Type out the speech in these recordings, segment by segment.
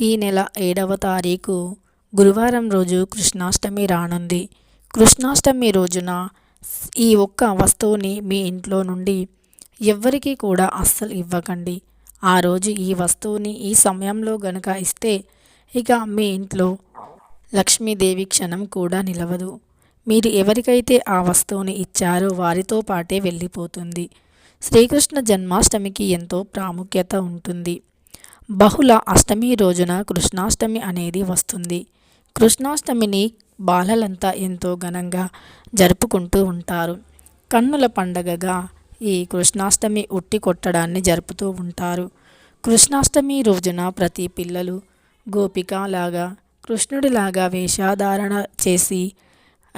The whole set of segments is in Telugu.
ఈ నెల ఏడవ తారీఖు గురువారం రోజు కృష్ణాష్టమి రానుంది. కృష్ణాష్టమి రోజున ఈ ఒక్క వస్తువుని మీ ఇంట్లో నుండి ఎవ్వరికీ కూడా అస్సలు ఇవ్వకండి. ఆ రోజు ఈ వస్తువుని ఈ సమయంలో గనుక ఇస్తే ఇక మీ ఇంట్లో లక్ష్మీదేవి క్షణం కూడా నిలవదు. మీరు ఎవరికైతే ఆ వస్తువుని ఇచ్చారో వారితో పాటే వెళ్ళిపోతుంది. శ్రీకృష్ణ జన్మాష్టమికి ఎంతో ప్రాముఖ్యత ఉంటుంది. బహుళ అష్టమి రోజున కృష్ణాష్టమి అనేది వస్తుంది. కృష్ణాష్టమిని బాలలంతా ఎంతో ఘనంగా జరుపుకుంటూ ఉంటారు. కన్నుల పండగగా ఈ కృష్ణాష్టమి ఉట్టి కొట్టడాన్ని జరుపుతూ ఉంటారు. కృష్ణాష్టమి రోజున ప్రతి పిల్లలు గోపికలాగా కృష్ణుడిలాగా వేషధారణ చేసి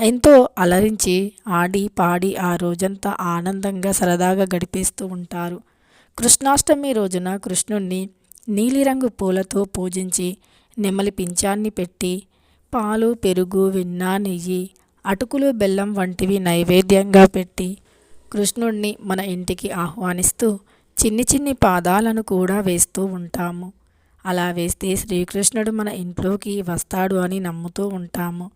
ఎంతో అలరించి ఆడి పాడి ఆ రోజంతా ఆనందంగా సరదాగా గడిపేస్తూ ఉంటారు. కృష్ణాష్టమి రోజున కృష్ణుణ్ణి నీలిరంగు పూలతో పూజించి నెమలి పింఛాన్ని పెట్టి పాలు పెరుగు వెన్న నెయ్యి అటుకులు బెల్లం వంటివి నైవేద్యంగా పెట్టి కృష్ణుణ్ణి మన ఇంటికి ఆహ్వానిస్తూ చిన్ని చిన్ని పాదాలను కూడా వేస్తూ ఉంటాము. అలా వేస్తే శ్రీకృష్ణుడు మన ఇంట్లోకి వస్తాడు అని నమ్ముతూ ఉంటాము.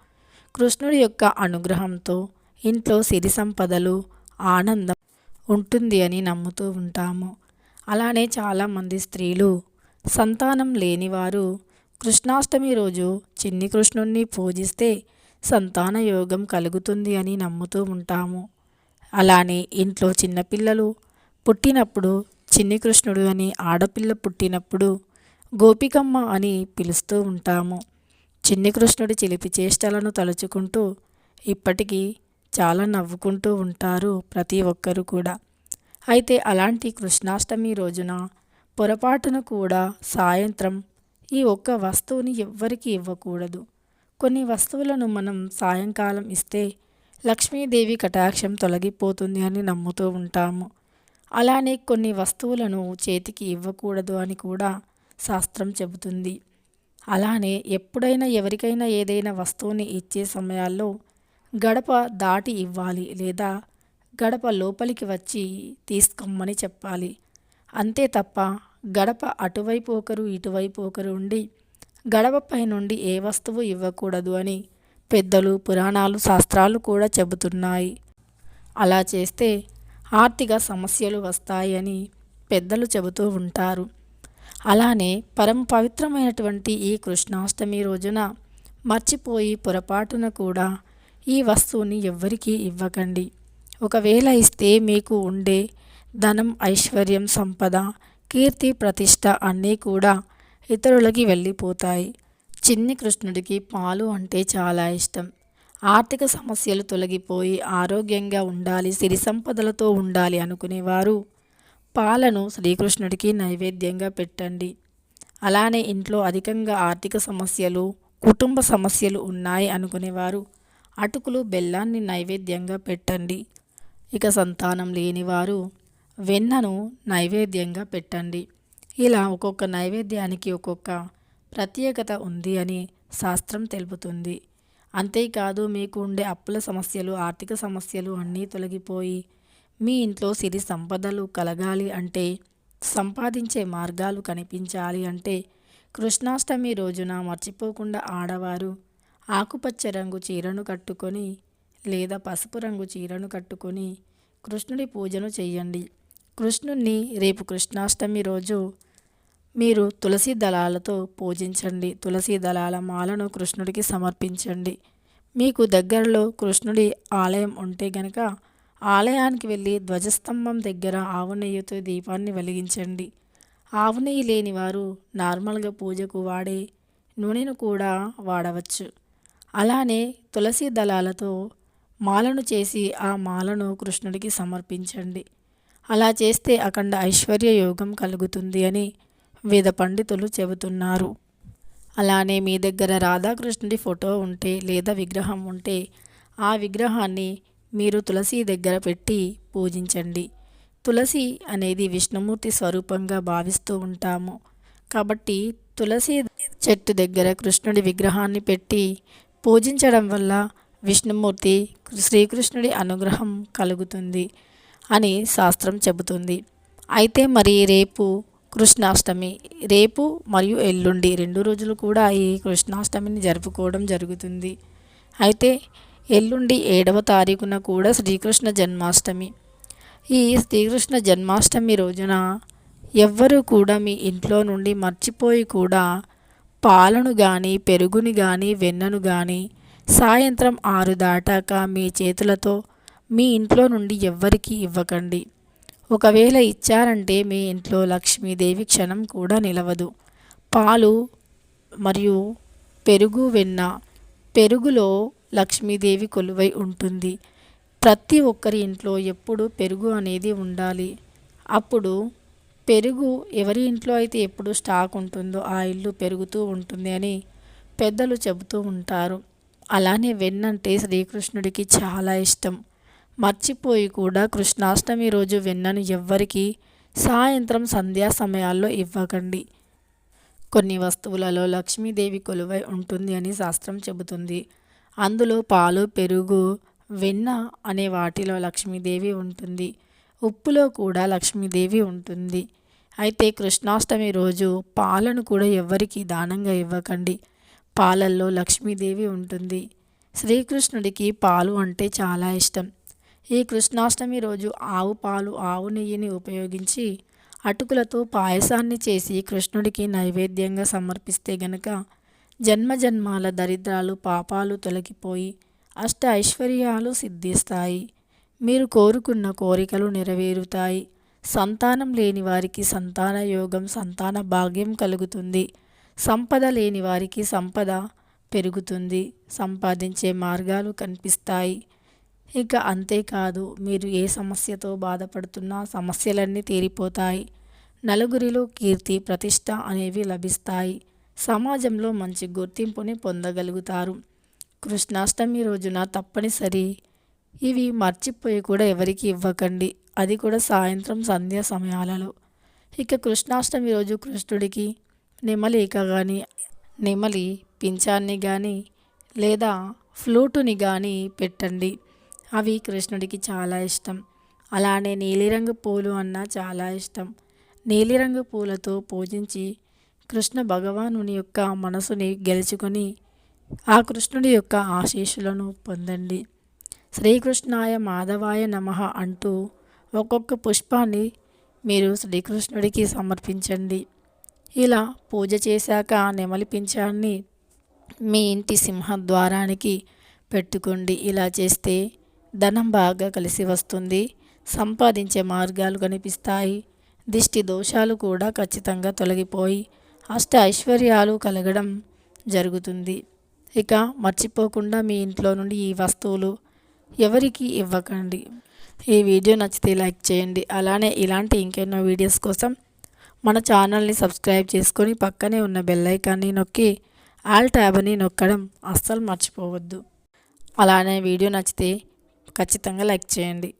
కృష్ణుడి యొక్క అనుగ్రహంతో ఇంట్లో సిరి సంపదలు ఆనందం ఉంటుంది అని నమ్ముతూ ఉంటాము. అలానే చాలామంది స్త్రీలు సంతానం లేనివారు కృష్ణాష్టమి రోజు చిన్ని కృష్ణుణ్ణి పూజిస్తే సంతాన యోగం కలుగుతుంది అని నమ్ముతూ ఉంటాము. అలానే ఇంట్లో చిన్నపిల్లలు పుట్టినప్పుడు చిన్ని కృష్ణుడు అని ఆడపిల్ల పుట్టినప్పుడు గోపికమ్మ అని పిలుస్తూ ఉంటాము. చిన్ని కృష్ణుడి చిలిపి చేష్టలను తలుచుకుంటూ ఇప్పటికీ చాలా నవ్వుకుంటూ ఉంటారు ప్రతి ఒక్కరు కూడా. అయితే అలాంటి కృష్ణాష్టమి రోజున పొరపాటున కూడా సాయంత్రం ఈ ఒక్క వస్తువుని ఎవ్వరికి ఇవ్వకూడదు. కొన్ని వస్తువులను మనం సాయంకాలం ఇస్తే లక్ష్మీదేవి కటాక్షం తొలగిపోతుంది అని నమ్ముతూ ఉంటాము. అలానే కొన్ని వస్తువులను చేతికి ఇవ్వకూడదు అని కూడా శాస్త్రం చెబుతుంది. అలానే ఎప్పుడైనా ఎవరికైనా ఏదైనా వస్తువుని ఇచ్చే సమయాల్లో గడప దాటి ఇవ్వాలి లేదా గడప లోపలికి వచ్చి తీసుకోమని చెప్పాలి. అంతే తప్ప గడప అటువైపు ఒకరు ఇటువైపు ఒకరు ఉండి గడపపై నుండి ఏ వస్తువు ఇవ్వకూడదు అని పెద్దలు పురాణాలు శాస్త్రాలు కూడా చెబుతున్నాయి. అలా చేస్తే ఆర్థిక సమస్యలు వస్తాయని పెద్దలు చెబుతూ ఉంటారు. అలానే పరమ పవిత్రమైనటువంటి ఈ కృష్ణాష్టమి రోజున మర్చిపోయి పొరపాటున కూడా ఈ వస్తువుని ఎవ్వరికీ ఇవ్వకండి. ఒకవేళ ఇస్తే మీకు ఉండే ధనం ఐశ్వర్యం సంపద కీర్తి ప్రతిష్ట అన్నీ కూడా ఇతరులకి వెళ్ళిపోతాయి. చిన్ని కృష్ణుడికి పాలు అంటే చాలా ఇష్టం. ఆర్థిక సమస్యలు తొలగిపోయి ఆరోగ్యంగా ఉండాలి సిరి సంపదలతో ఉండాలి అనుకునేవారు. పాలను శ్రీకృష్ణుడికి నైవేద్యంగా పెట్టండి. అలానే ఇంట్లో అధికంగా ఆర్థిక సమస్యలు కుటుంబ సమస్యలు ఉన్నాయి అనుకునేవారు. అటుకులు బెల్లాన్ని నైవేద్యంగా పెట్టండి. ఇక సంతానం లేనివారు వెన్నను నైవేద్యంగా పెట్టండి. ఇలా ఒక్కొక్క నైవేద్యానికి ఒక్కొక్క ప్రత్యేకత ఉంది అని శాస్త్రం తెలుపుతుంది. అంతేకాదు మీకు ఉండే అప్పుల సమస్యలు ఆర్థిక సమస్యలు అన్నీ తొలగిపోయి మీ ఇంట్లో సిరి సంపదలు కలగాలి అంటే సంపాదించే మార్గాలు కనిపించాలి అంటే కృష్ణాష్టమి రోజున మర్చిపోకుండా ఆడవారు ఆకుపచ్చ రంగు చీరను కట్టుకొని లేదా పసుపు రంగు చీరను కట్టుకొని కృష్ణుడి పూజను చేయండి. కృష్ణుణ్ణి రేపు కృష్ణాష్టమి రోజు మీరు తులసి దళాలతో పూజించండి. తులసి దళాల మాలను కృష్ణుడికి సమర్పించండి. మీకు దగ్గరలో కృష్ణుడి ఆలయం ఉంటే గనక ఆలయానికి వెళ్ళి ధ్వజస్తంభం దగ్గర ఆవు నెయ్యితో దీపాన్ని వెలిగించండి. ఆవు నెయ్యి లేని వారు నార్మల్గా పూజకు వాడే నూనెను కూడా వాడవచ్చు. అలానే తులసి దళాలతో మాలను చేసి ఆ మాలను కృష్ణుడికి సమర్పించండి. అలా చేస్తే అఖండ ఐశ్వర్య యోగం కలుగుతుంది అని వేద పండితులు చెబుతున్నారు. అలానే మీ దగ్గర రాధాకృష్ణుడి ఫోటో ఉంటే లేదా విగ్రహం ఉంటే ఆ విగ్రహాన్ని మీరు తులసి దగ్గర పెట్టి పూజించండి. తులసి అనేది విష్ణుమూర్తి స్వరూపంగా భావిస్తూ ఉంటాము. కాబట్టి తులసి చెట్టు దగ్గర కృష్ణుడి విగ్రహాన్ని పెట్టి పూజించడం వల్ల విష్ణుమూర్తి శ్రీకృష్ణుడి అనుగ్రహం కలుగుతుంది. అని శాస్త్రం చెబుతుంది. అయితే మరి రేపు కృష్ణాష్టమి రేపు మరియు ఎల్లుండి రెండు రోజులు కూడా ఈ కృష్ణాష్టమిని జరుపుకోవడం జరుగుతుంది. అయితే ఎల్లుండి ఏడవ తారీఖున కూడా శ్రీకృష్ణ జన్మాష్టమి. ఈ శ్రీకృష్ణ జన్మాష్టమి రోజున ఎవ్వరూ కూడా మీ ఇంట్లో నుండి మర్చిపోయి కూడా పాలను కానీ పెరుగుని కానీ వెన్నను కానీ సాయంత్రం ఆరు దాటాక మీ చేతులతో మీ ఇంట్లో నుండి ఎవ్వరికీ ఇవ్వకండి. ఒకవేళ ఇచ్చారంటే మీ ఇంట్లో లక్ష్మీదేవి క్షణం కూడా నిలవదు. పాలు మరియు పెరుగు వెన్న పెరుగులో లక్ష్మీదేవి కొలువై ఉంటుంది. ప్రతి ఒక్కరి ఇంట్లో ఎప్పుడు పెరుగు అనేది ఉండాలి. అప్పుడు పెరుగు ఎవరి ఇంట్లో అయితే ఎప్పుడు స్టాక్ ఉంటుందో ఆ ఇల్లు పెరుగుతూ ఉంటుంది అని పెద్దలు చెబుతూ ఉంటారు. అలానే వెన్నంటే శ్రీకృష్ణుడికి చాలా ఇష్టం. మర్చిపోయి కూడా కృష్ణాష్టమి రోజు వెన్నను ఎవ్వరికి సాయంత్రం సంధ్యా సమయాల్లో ఇవ్వకండి. కొన్ని వస్తువులలో లక్ష్మీదేవి కొలువై ఉంటుంది అని శాస్త్రం చెబుతుంది. అందులో పాలు పెరుగు వెన్న అనే వాటిలో లక్ష్మీదేవి ఉంటుంది. ఉప్పులో కూడా లక్ష్మీదేవి ఉంటుంది. అయితే కృష్ణాష్టమి రోజు పాలను కూడా ఎవ్వరికీ దానంగా ఇవ్వకండి. పాలల్లో లక్ష్మీదేవి ఉంటుంది. శ్రీకృష్ణుడికి పాలు అంటే చాలా ఇష్టం. ఈ కృష్ణాష్టమి రోజు ఆవు పాలు ఆవు నెయ్యిని ఉపయోగించి అటుకులతో పాయసాన్ని చేసి కృష్ణుడికి నైవేద్యంగా సమర్పిస్తే గనక జన్మజన్మాల దరిద్రాలు పాపాలు తొలగిపోయి అష్ట ఐశ్వర్యాలు సిద్ధిస్తాయి. మీరు కోరుకున్న కోరికలు నెరవేరుతాయి. సంతానం లేని వారికి సంతాన యోగం సంతాన భాగ్యం కలుగుతుంది. సంపద లేని వారికి సంపద పెరుగుతుంది. సంపాదించే మార్గాలు కనిపిస్తాయి. ఇక అంతేకాదు మీరు ఏ సమస్యతో బాధపడుతున్నా సమస్యలన్నీ తీరిపోతాయి. నలుగురిలో కీర్తి ప్రతిష్ట అనేవి లభిస్తాయి. సమాజంలో మంచి గుర్తింపుని పొందగలుగుతారు. కృష్ణాష్టమి రోజున తప్పనిసరి. ఇవి మర్చిపోయి కూడా ఎవరికి ఇవ్వకండి. అది కూడా సాయంత్రం సంధ్యా సమయాలలో. ఇక కృష్ణాష్టమి రోజు కృష్ణుడికి నెమలిక కానీ నెమలి పింఛాన్ని కానీ లేదా ఫ్లూటుని కానీ పెట్టండి. అవి కృష్ణుడికి చాలా ఇష్టం. అలానే నీలిరంగు పూలు అన్న చాలా ఇష్టం. నీలిరంగు పూలతో పూజించి కృష్ణ భగవానుని యొక్క మనసుని గెలుచుకొని ఆ కృష్ణుడి యొక్క ఆశీస్సులను పొందండి. శ్రీకృష్ణాయ మాధవాయ నమ అంటూ ఒక్కొక్క పుష్పాన్ని మీరు శ్రీకృష్ణుడికి సమర్పించండి. ఇలా పూజ చేశాక నెమలి పింఛాన్ని మీ ఇంటి సింహద్వారానికి పెట్టుకోండి. ఇలా చేస్తే ధనం బాగా కలిసి వస్తుంది. సంపాదించే మార్గాలు కనిపిస్తాయి. దిష్టి దోషాలు కూడా ఖచ్చితంగా తొలగిపోయి అష్ట ఐశ్వర్యాలు కలగడం జరుగుతుంది. ఇక మర్చిపోకుండా మీ ఇంట్లో నుండి ఈ వస్తువులు ఎవరికి ఇవ్వకండి. ఈ వీడియో నచ్చితే లైక్ చేయండి. అలానే ఇలాంటి ఇంకెన్నో వీడియోస్ కోసం మన ఛానల్ని సబ్స్క్రైబ్ చేసుకొని పక్కనే ఉన్న బెల్లైకాన్ని నొక్కి ఆల్ ట్యాబ్ని నొక్కడం అస్సలు మర్చిపోవద్దు. అలానే వీడియో నచ్చితే ఖచ్చితంగా లైక్ చేయండి.